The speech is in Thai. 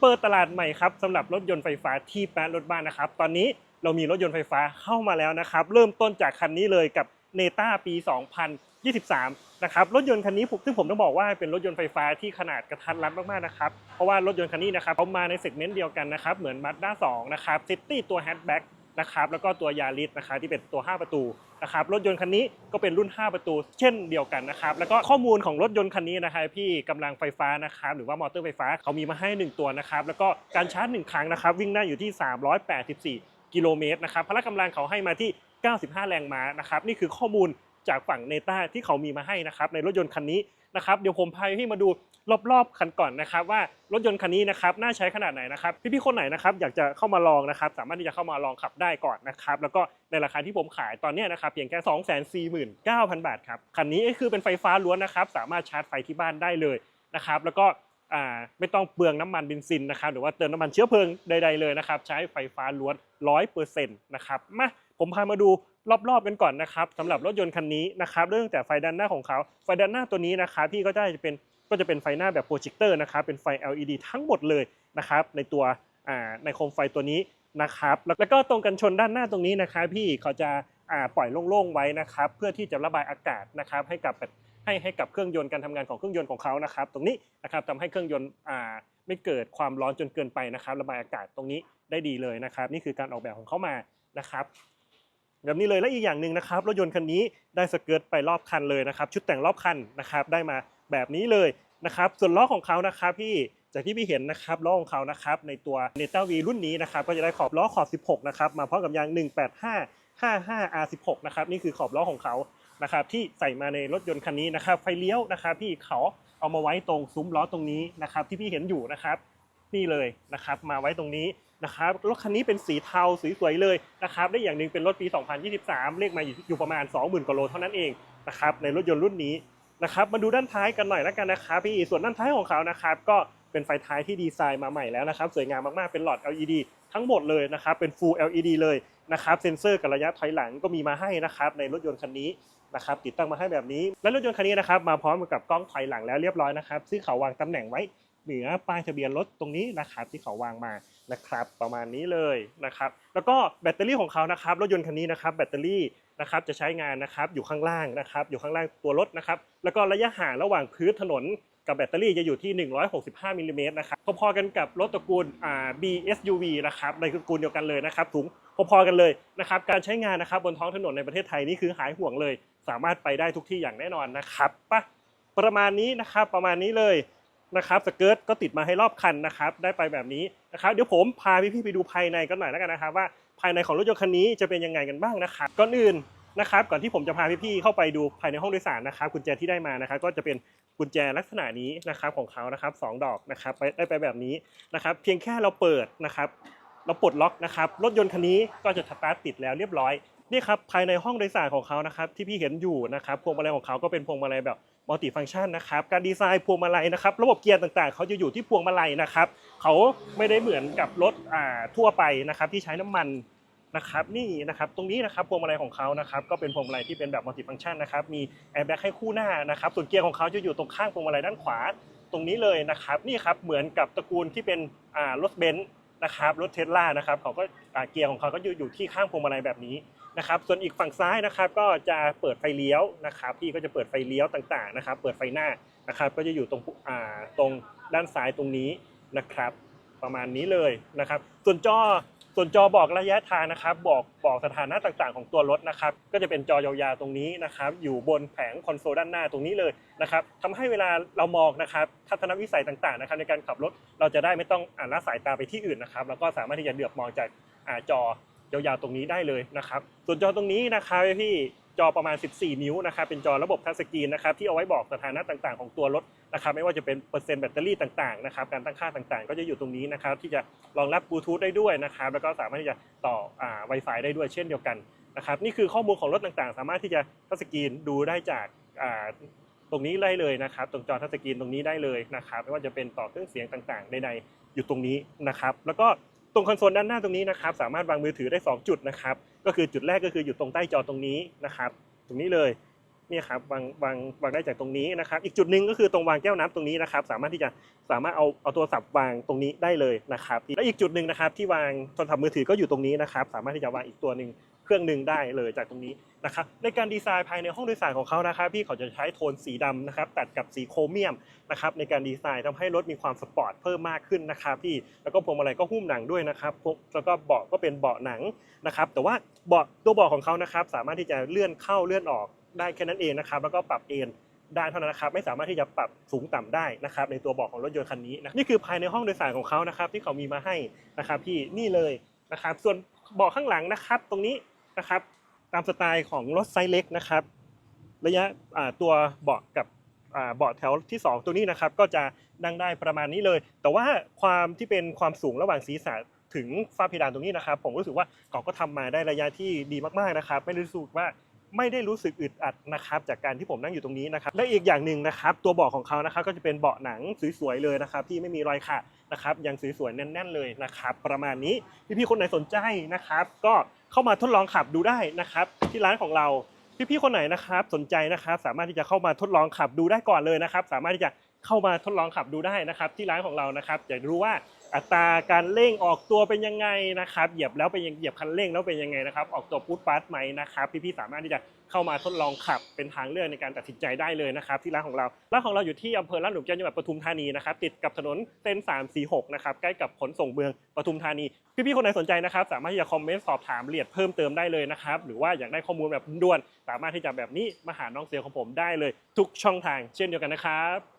เปิดตลาดใหม่ครับสำหรับรถยนต์ไฟฟ้าที่แปดรถบ้านนะครับ ตอนนี้เรามีรถยนต์ไฟฟ้าเข้ามาแล้วนะครับ เริ่มต้นจากคันนี้เลยกับเนต้าปี 2023 นะครับ รถยนต์คันนี้ซึ่งผมต้องบอกว่าเป็นรถยนต์ไฟฟ้าที่ขนาดกระทัดรัดมากๆนะครับ เพราะว่ารถยนต์คันนี้นะครับเขามาในเซกเมนต์เดียวกันนะครับ เหมือนมาด้า2นะครับซิตี้ตัวแฮชแบ็ก นะครับแล้วก็ตัวยาริสนะครับที่เป็นตัว 5 ประตูนะครับรถยนต์คันนี้ก็เป็นรุ่น 5 ประตู เช่นเดียวกันนะครับแล้วก็ข้อมูลของรถยนต์คันนี้นะครับพี่กำลังไฟฟ้านะครับหรือว่ามอเตอร์ไฟฟ้าเขามีมาให้ 1 ตัวนะครับแล้วก็การชาร์จ 1 ครั้งนะครับวิ่งได้อยู่ที่ 384 กิโลเมตรนะครับพละกำลังเขาให้มาที่ 95 แรงม้านะครับนี่คือข้อมูลจากฝั่งเนต้าที่เขามีมาให้นะครับในรถยนต์คันนี้นะครับเดี๋ยวผมพาพี่มาดู รอบๆคันก่อนนะครับว่ารถยนต์คันนี้นะครับน่าใช้ขนาดไหนนะครับพี่ๆคนไหนนะครับอยากจะเข้ามาลองนะครับสามารถที่จะเข้ามาลองขับได้ก่อนนะครับแล้วก็ในราคาที่ผมขายตอนนี้นะครับเพียงแค่ 249,000 บาทครับคันนี้ก็คือเป็นไฟฟ้าล้วนนะครับสามารถชาร์จไฟที่บ้านได้เลยนะครับแล้วก็ไม่ต้องเปลืองน้ำมันเบนซินนะครับหรือว่าเติมน้ำมันเชื้อเพลิงใดๆเลยนะครับใช้ไฟฟ้าล้วน 100%นะครับมาผมพามาดูรอบๆกันก่อนนะครับสำหรับรถยนต์คันนี้นะครับเรื่องแต่ไฟด้านหน้าของเขา ไฟด้านหน้าตัวนี้นะครับพี่ก็ได้จะเป็น ก็จะเป็นไฟหน้าแบบโปรเจคเตอร์นะครับเป็นไฟ LED ทั้งหมดเลยนะครับในตัวในโคมไฟตัวนี้นะครับแล้วก็ตรงกันชนด้านหน้าตรงนี้นะครับพี่เขาจะาปล่อยโล่งๆไว้นะครับเพื่อที่จะระบายอากาศนะครับให้กับให้ให้กับเครื่องยนต์การทำงานของเครื่องยนต์ของเขานะครับตรงนี้นะครับทำให้เครื่องยนต์ไม่เกิดความร้อนจนเกินไปนะครับ ระบายอากาศตรงนี้ได้ดีเลยนะครับ นี่คือการออกแบบของเขามานะครับ แบบนี้เลยและอีกอย่างหนึ่งนะครับรถยนต์คันนี้ได้สเกิร์ตไปรอบคันเลยนะครับ ชุดแต่งรอบคันนะครับ ได้มาแบบนี้เลยนะครับส่วนล้อของเขานะครับพี่จากที่พี่เห็นนะครับล้อของเขานะครับในตัว n e t a V รุ่นนี้นะครับก็จะได้ขอบล้อขอบ 16 นะครับมาพร้อมกับยาง 185 55 R16 นะครับนี่คือขอบล้อของเขานะครับที่ใส่มาในรถยนต์คันนี้นะครับไฟเลี้ยวนะครับพี่เขาเอามาไว้ตรงซุ้มล้อตรงนี้นะครับที่พี่เห็นอยู่นะครับนี่เลยนะครับมาไว้ตรงนี้ นะครับรถคันนี้เป็นสีเทาสวยๆเลยนะครับได้อย่างหนึ่งเป็นรถปี 2023 เลขมาอยู่ประมาณ 20,000กว่าโลเท่านั้นเองนะครับในรถยนต์รุ่นนี้นะครับมาดูด้านท้ายกันหน่อยแล้วกันนะครับพี่ส่วนด้านท้ายของเขานะครับก็เป็นไฟท้ายที่ดีไซน์มาใหม่แล้วนะครับสวยงามมากๆเป็นหลอด LED ทั้งหมดเลยนะครับเป็น Full LED เลยนะครับเซ็นเซอร์กับระยะถอยหลังก็มีมาให้นะครับในรถยนต์คันนี้นะครับติดตั้งมาให้แบบนี้ และรถยนต์คันนี้นะครับมาพร้อมกับกล้องถอยหลังแล้วเรียบร้อยนะครับซึ่งเขาวางตำแหน่งไว้ เหนือป้ายทะเบียนรถตรงนี้นะครับที่เขาวางมานะครับ ประมาณนี้เลยนะครับ แล้วก็แบตเตอรี่ของเขานะครับรถยนต์คันนี้นะครับแบตเตอรี่นะครับจะใช้งานนะครับอยู่ข้างล่างนะครับ อยู่ข้างล่างตัวรถนะครับ แล้วก็ระยะห่างระหว่างพื้นถนนกับแบตเตอรี่จะอยู่ที่ 165มิลลิเมตรนะครับพอๆกันกับรถตระกูลอ่า BSUV นะครับในตระกูลเดียวกันเลยนะครับถุงพอๆกันเลยนะครับการใช้งานนะครับบนท้องถนนในประเทศไทยนี่คือหายห่วงเลย สามารถไปได้ทุกที่อย่างแน่นอนนะครับปะประมาณนี้นะครับประมาณนี้เลย นะครับสเกิร์ตก็ติดมาให้รอบคันนะครับ ได้ไปแบบนี้นะครับเดี๋ยวผมพาพี่ๆไปดูภายในกันหน่อยแล้วกันนะครับว่าภายในของรถยนต์คันนี้จะเป็นยังไงกันบ้างนะครับก่อนอื่นนะครับก่อนที่ผมจะพาพี่ๆเข้าไปดูภายในห้องโดยสารนะครับกุญแจที่ได้มานะครับก็จะเป็นกุญแจลักษณะนี้นะครับของเขานะครับสองดอกนะครับไปได้ไปแบบนี้นะครับ เพียงแค่เราเปิดนะครับ เราปลดล็อกนะครับรถยนต์คันนี้ก็จะสตาร์ทติดแล้วเรียบร้อย นี่ครับภายในห้องโดยสารของเขานะครับที่พี่เห็นอยู่นะครับพวงมาลัยของเขาก็เป็นพวงมาลัยแบบมัลติฟังก์ชันนะครับการดีไซน์พวงมาลัยนะครับระบบเกียร์ต่างๆ เขาจะอยู่ที่พวงมาลัยนะครับเขาไม่ได้เหมือนกับรถอ่าทั่วไปนะครับที่ใช้น้ำมันนะครับนี่นะครับตรงนี้นะครับพวงมาลัยของเขานะครับก็เป็นพวงมาลัยที่เป็นแบบมัลติฟังก์ชันนะครับมีแอร์แบ็กให้คู่หน้านะครับส่วนเกียร์ของเขาจะอยู่ตรงข้างพวงมาลัยด้านขวาตรงนี้เลยนะครับนี่ครับเหมือนกับตระกูลที่เป็นรถเบนซ์ นะครับรถเทสลานะครับเขาก็เกียร์ของเขาก็อยู่อยู่ที่ข้างพวงมาลัยแบบนี้นะครับส่วนอีกฝั่งซ้ายนะครับก็จะเปิดไฟเลี้ยวนะครับพี่ก็จะเปิดไฟเลี้ยวต่างๆนะครับ เปิดไฟหน้านะครับก็จะอยู่ตรงตรงด้านซ้ายตรงนี้นะครับ ประมาณนี้เลยนะครับ ส่วนจอส่วนจอบอกระยะทางนะครับ บอกบอกสถานะต่างๆ ของตัวรถนะครับ ก็จะเป็นจอยาวๆตรงนี้นะครับ อยู่บนแผงคอนโซลด้านหน้าตรงนี้เลยนะครับทำให้เวลาเรามองนะครับทัศนวิสัยต่างๆนะครับในการขับรถเราจะได้ไม่ต้องอ่านละสายตาไปที่อื่นนะครับ แล้วก็สามารถที่จะเดือบมองจากอาจอยาวๆตรงนี้ได้เลยนะครับ ส่วนจอตรงนี้นะครับพี่ จอประมาณ 14 นิ้วนะครับเป็นจอระบบทัชสกรีนนะครับที่เอาไว้บอกสถานะต่างๆ ของตัวรถนะครับไม่ว่าจะเป็นเปอร์เซ็นต์แบตเตอรี่ต่างๆนะครับการตั้งค่าต่างๆ ก็จะอยู่ตรงนี้นะครับที่จะรองรับบลูทูธได้ด้วยนะครับแล้วก็สามารถที่จะต่ออ่า Wi-Fi ได้ด้วยเช่นเดียวกันนะครับนี่คือข้อมูลของรถต่างๆ สามารถที่จะทัชสกรีนดูได้จากอ่าตรงนี้ได้เลยนะครับตรงจอทัชสกรีนตรงนี้ได้เลยนะครับไม่ว่าจะเป็นต่อเครื่องเสียงต่างๆใดๆอยู่ตรงนี้นะครับแล้วก็ ตรงคอนโซลด้านหน้าตรงนี้นะครับสามารถวางมือถือได้ 2 จุดนะครับก็คือจุดแรกก็คืออยู่ตรงใต้จอตรงนี้นะครับตรงนี้เลยเนี่ยครับวางวางวางได้จากตรงนี้นะครับ อีกจุดหนึ่งก็คือตรงวางแก้วน้ำตรงนี้นะครับ สามารถที่จะสามารถเอาเอาโทรศัพท์วางตรงนี้ได้เลยนะครับ และอีกจุดหนึ่งนะครับที่วางโทรศัพท์มือถือก็อยู่ตรงนี้นะครับ สามารถที่จะวางอีกตัวหนึ่ง เครื่องหนึ่งได้เลยจากตรงนี้นะครับในการดีไซน์ภายในห้องโดยสารของเขานะครับพี่เขาจะใช้โทนสีดำนะครับตัดกับสีโครเมียมนะครับในการดีไซน์ทำให้รถมีความสปอร์ตเพิ่มมากขึ้นนะครับพี่แล้วก็พวงมาลัยก็หุ้มหนังด้วยนะครับแล้วก็เบาะก็เป็นเบาะหนังนะครับแต่ว่าเบาะตัวเบาะของเขานะครับสามารถที่จะเลื่อนเข้าเลื่อนออกได้แค่นั้นเองนะครับแล้วก็ปรับเอนได้เท่านั้นนะครับไม่สามารถที่จะปรับสูงต่ำได้นะครับในตัวเบาะของรถยนต์คันนี้นะนี่คือภายในห้องโดยสารของเขานะครับที่เขามีมาให้นะครับพี่นี่เลยนะครับส่วนเบาะข้างหลังนะครับ ตรงนี้ นะครับ ตามสไตล์ของรถไซส์เล็กนะครับ ระยะตัวเบาะกับเบาะแถวที่ 2 ตัวนี้นะครับ ก็จะนั่งได้ประมาณนี้เลย แต่ว่าความที่เป็นความสูงระหว่างศีรษะถึงฝ้าเพดานตรงนี้นะครับ ผมรู้สึกว่าเขาก็ทำมาได้ระยะที่ดีมากๆนะครับ ไม่ได้รู้สึกว่าไม่ได้รู้สึกอึดอัดนะครับ จากการที่ผมนั่งอยู่ตรงนี้นะครับ และอีกอย่างหนึ่งนะครับ ตัวเบาะของเขานะครับก็จะเป็นเบาะหนังสวยๆเลยนะครับ ที่ไม่มีรอยขาดนะครับยังสวยๆแน่น ๆเลยนะครับ ประมาณนี้พี่ๆคนไหนสนใจนะครับ ก็ เข้ามาทดลองขับดูได้นะครับ ที่ร้านของเราพี่ๆคนไหนนะครับ สนใจนะครับ สามารถที่จะเข้ามาทดลองขับดูได้ก่อนเลยนะครับ สามารถที่จะเข้ามาทดลองขับดูได้นะครับ ที่ร้านของเรานะครับอยากรู้ว่า อัตราการเร่งออกตัวเป็นยังไงนะครับ เหยียบแล้วเป็นยังเหยียบคันเร่งแล้วเป็นยังไงนะครับ ออกตัวพุทปาร์ตไหมนะครับ พี่ๆสามารถที่จะเข้ามาทดลองขับเป็นทางเลือกในการตัดสินใจได้เลยนะครับที่ร้านของเรา ร้านของเราอยู่ที่อำเภอลาดหลุมแก้วจังหวัดปทุมธานีนะครับ ติดกับถนนเส้น 346 นะครับ ใกล้กับขนส่งเมืองปทุมธานี พี่ๆคนไหนสนใจนะครับ สามารถที่จะคอมเมนต์สอบถามละเอียดเพิ่มเติมได้เลยนะครับ หรือว่าอยากได้ข้อมูลแบบด่วน สามารถที่จะแบบนี้มาหาน้องเซลของผมได้เลย ทุกช่องทาง เช่นเดียวกันนะครับ